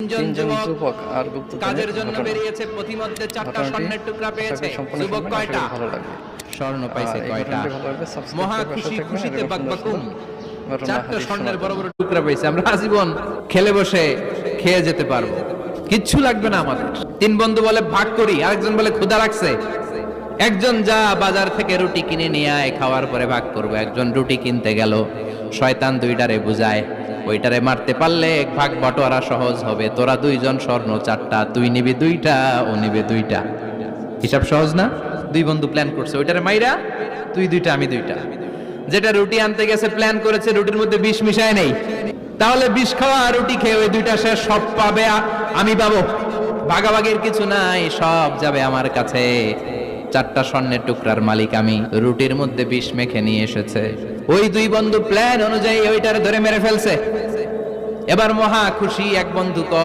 তিনজন তিনজন যুবক যুবক আর কাজের জন্য বেরিয়েছে। পথিমধ্যে চারটা স্বর্ণের টুকরা পেয়েছে আশা করি সম্পূর্ণ যুবক শুনবেন, আশা করি কয়টা স্বর্ণ পাইছে কয়টা? ঘটনাটি ভালো লাগলে subscribe মহা খুশি খুশিতে বাকবাকুম চারটা স্বর্ণের বড় বড় টুকরা পেয়েছে। আমরা আজীবন খেলে বসে খেয়ে যেতে পারব। কিচ্ছু লাগবে না আমাদের। তিন বন্ধু বলে ভাগ করি। আরেকজন বলে ক্ষুধা রাখছে একজন যা বাজার থেকে রুটি কিনে নিয়ে আয় খাওয়ার পরে ভাগ করব। একজন রুটি কিনতে গেল। শয়তান দুইটারে বুঝায় ওইটারে মারতে পারলে এক ভাগ বটোয়ারা সহজ হবে। তোরা দুইজন স্বর্ণ চারটা, তুই নিবি দুইটা, ও নিবে দুইটা। হিসাব সহজ না? দুই বন্ধু প্ল্যান করছে, ওইটারে মাইরা তুই দুইটা, আমি দুইটা। যেটা রুটি আনতে গেছে প্ল্যান করেছে, রুটির মধ্যে বিষ মিশায় নেই। তাহলে বিষ খাওয়া রুটি খেয়ে ওই দুইটা সে সব পাবে, আমি পাবো। ভাগাভাগির কিছু নাই, সব যাবে আমার কাছে। চারটা স্বর্ণের টুকরার মালিক আমি। রুটির মধ্যে বিষ মেখে নিয়ে এসেছে। ওই দুই বন্ধু প্ল্যান অনুযায়ী ওইটার ধরে মেরে ফেলছে। এবার মহা খুশি এক বন্ধু